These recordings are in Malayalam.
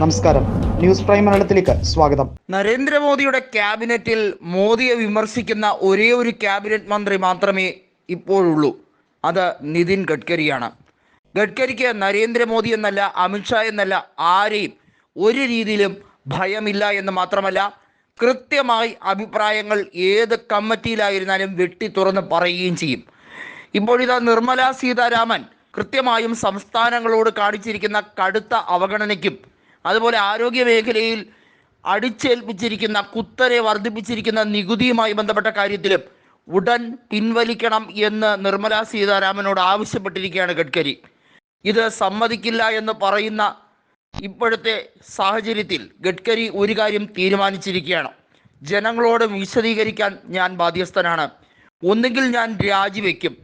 നമസ്കാരം. ന്യൂസ് പ്രൈം മലയാളത്തിലേക്ക് സ്വാഗതം. നരേന്ദ്രമോദിയുടെ ക്യാബിനറ്റിൽ മോദിയെ വിമർശിക്കുന്ന ഒരേ ഒരു ക്യാബിനറ്റ് മന്ത്രി മാത്രമേ ഇപ്പോഴുള്ളൂ. അത് നിതിൻ ഗഡ്കരിയാണ്. ഗഡ്കരിക്ക് നരേന്ദ്രമോദി എന്നല്ല അമിത്ഷാ എന്നല്ല ആരെയും ഒരു രീതിയിലും ഭയമില്ല എന്ന് മാത്രമല്ല കൃത്യമായി അഭിപ്രായങ്ങൾ ഏത് കമ്മിറ്റിയിലായിരുന്നാലും വെട്ടി തുറന്ന് പറയുകയും ചെയ്യും. ഇപ്പോഴിതാ നിർമ്മല സീതാരാമൻ കൃത്യമായും സംസ്ഥാനങ്ങളോട് കാണിച്ചിരിക്കുന്ന കടുത്ത അവഗണനയ്ക്കും അതുപോലെ ആരോഗ്യ മേഖലയിൽ അടിച്ചേൽപ്പിച്ചിരിക്കുന്ന കുത്തനെ വർദ്ധിപ്പിച്ചിരിക്കുന്ന നികുതിയുമായി ബന്ധപ്പെട്ട കാര്യത്തിലും ഉടൻ പിൻവലിക്കണം എന്ന് നിർമ്മല സീതാരാമനോട് ആവശ്യപ്പെട്ടിരിക്കുകയാണ് ഗഡ്കരി. ഇത് സമ്മതിക്കില്ല എന്ന് പറയുന്ന ഇപ്പോഴത്തെ സാഹചര്യത്തിൽ ഗഡ്കരി ഒരു കാര്യം തീരുമാനിച്ചിരിക്കുകയാണ്. ജനങ്ങളോട് വിശദീകരിക്കാൻ ഞാൻ ബാധ്യസ്ഥനാണ്. ഒന്നുകിൽ ഞാൻ രാജിവെക്കും.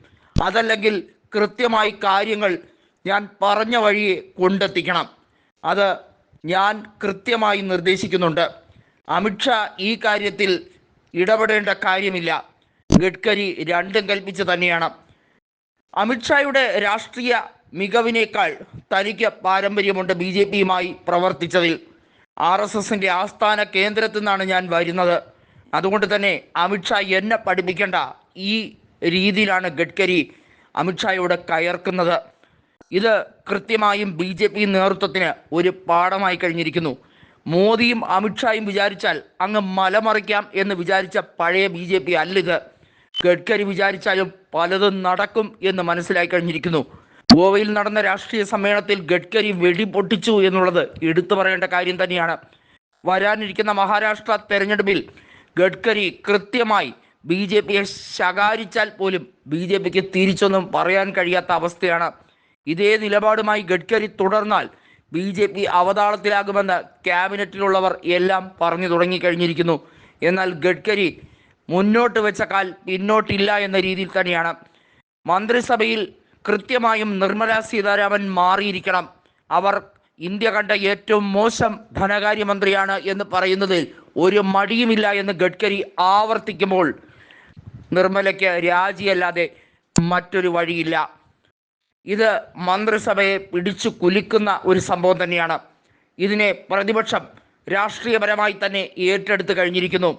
അതല്ലെങ്കിൽ കൃത്യമായി കാര്യങ്ങൾ ഞാൻ പറഞ്ഞ വഴിയെ കൊണ്ടെത്തിക്കണം. അത് ഞാൻ കൃത്യമായി നിർദ്ദേശിക്കുന്നുണ്ട്. അമിത്ഷാ ഈ കാര്യത്തിൽ ഇടപെടേണ്ട കാര്യമില്ല. ഗഡ്കരി രണ്ടും കൽപ്പിച്ച് തന്നെയാണ്. അമിത്ഷായുടെ രാഷ്ട്രീയ മികവിനേക്കാൾ തനിക്ക് പാരമ്പര്യമുണ്ട് ബി ജെ പിയുമായി പ്രവർത്തിച്ചതിൽ. ആർ എസ് എസിന്റെ ആസ്ഥാന കേന്ദ്രത്തിൽ നിന്നാണ് ഞാൻ വരുന്നത്. അതുകൊണ്ട് തന്നെ അമിത്ഷാ എന്നെ പഠിപ്പിക്കേണ്ട ഈ രീതിയിലാണ് ഗഡ്കരി അമിത്ഷായോട് കയർക്കുന്നത്. ഇത് കൃത്യമായും ബി ജെ പി നേതൃത്വത്തിന് ഒരു പാഠമായി കഴിഞ്ഞിരിക്കുന്നു. മോദിയും അമിത്ഷായും വിചാരിച്ചാൽ അങ്ങ് മലമറിക്കാം എന്ന് വിചാരിച്ച പഴയ ബി ജെ പി അല്ലിത് ഗഡ്കരി വിചാരിച്ചാലും പലതും നടക്കും എന്ന് മനസ്സിലായി കഴിഞ്ഞിരിക്കുന്നു. ഗോവയിൽ നടന്ന രാഷ്ട്രീയ സമ്മേളനത്തിൽ ഗഡ്കരി വെടിപൊട്ടിച്ചു എന്നുള്ളത് എടുത്തു പറയേണ്ട കാര്യം തന്നെയാണ്. വരാനിരിക്കുന്ന മഹാരാഷ്ട്ര തെരഞ്ഞെടുപ്പിൽ ഗഡ്കരി കൃത്യമായി ബി ജെ പിയെ ശകാരിച്ചാൽ പോലും ബി ജെ പിക്ക് തിരിച്ചൊന്നും പറയാൻ കഴിയാത്ത അവസ്ഥയാണ് ഇതേ നിലപാടുമായി ഗഡ്കരി തുടർന്നാൽ ബി ജെ പി അവതാളത്തിലാകുമെന്ന് ക്യാബിനറ്റിലുള്ളവർ എല്ലാം പറഞ്ഞു തുടങ്ങിക്കഴിഞ്ഞിരിക്കുന്നു. എന്നാൽ ഗഡ്കരി മുന്നോട്ട് വെച്ച കാൽ പിന്നോട്ടില്ല എന്ന രീതിയിൽ തന്നെയാണ്. മന്ത്രിസഭയിൽ കൃത്യമായും നിർമ്മല സീതാരാമൻ മാറിയിരിക്കണം. അവർ ഇന്ത്യ കണ്ട ഏറ്റവും മോശം ധനകാര്യമന്ത്രിയാണ് എന്ന് പറയുന്നതിൽ ഒരു മടിയുമില്ല എന്ന് ഗഡ്കരി ആവർത്തിക്കുമ്പോൾ നിർമ്മലയ്ക്ക് രാജിയല്ലാതെ മറ്റൊരു വഴിയില്ല. ഇത് മന്ത്രിസഭയെ പിടിച്ചു കുലുക്കുന്ന ഒരു സംഭവം തന്നെയാണ്. ഇതിനെ പ്രതിപക്ഷം രാഷ്ട്രീയപരമായി തന്നെ ഏറ്റെടുത്ത് കഴിഞ്ഞിരിക്കുന്നു.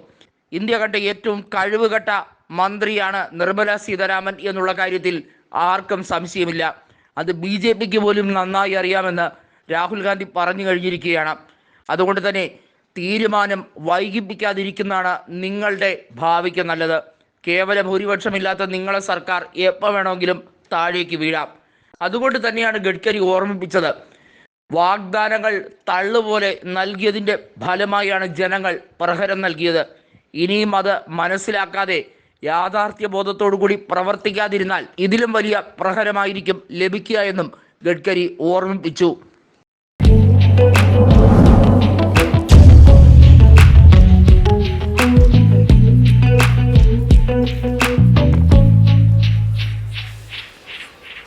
ഇന്ത്യ കണ്ട ഏറ്റവും കഴിവുകെട്ട മന്ത്രിയാണ് നിർമ്മല സീതാരാമൻ എന്നുള്ള കാര്യത്തിൽ ആർക്കും സംശയമില്ല. അത് ബി ജെ പിക്ക് പോലും നന്നായി അറിയാമെന്ന് രാഹുൽ ഗാന്ധി പറഞ്ഞു കഴിഞ്ഞിരിക്കുകയാണ്. അതുകൊണ്ട് തന്നെ തീരുമാനം വൈകിപ്പിക്കാതിരിക്കുന്നതാണ് നിങ്ങളുടെ ഭാവിക്ക് നല്ലത്. കേവല ഭൂരിപക്ഷമില്ലാത്ത നിങ്ങളെ സർക്കാർ എപ്പോൾ വേണമെങ്കിലും താഴേക്ക് വീഴാം. അതുകൊണ്ട് തന്നെയാണ് ഗഡ്കരി ഓർമ്മിപ്പിച്ചത്. വാഗ്ദാനങ്ങൾ തള്ളുപോലെ നൽകിയതിന്റെ ഫലമായാണ് ജനങ്ങൾ പ്രഹരം നൽകിയത്. ഇനിയും അത് മനസ്സിലാക്കാതെ യാഥാർത്ഥ്യ ബോധത്തോടു കൂടി പ്രവർത്തിക്കാതിരുന്നാൽ ഇതിലും വലിയ പ്രഹരമായിരിക്കും ലഭിക്കുക എന്നും ഗഡ്കരി ഓർമ്മിപ്പിച്ചു.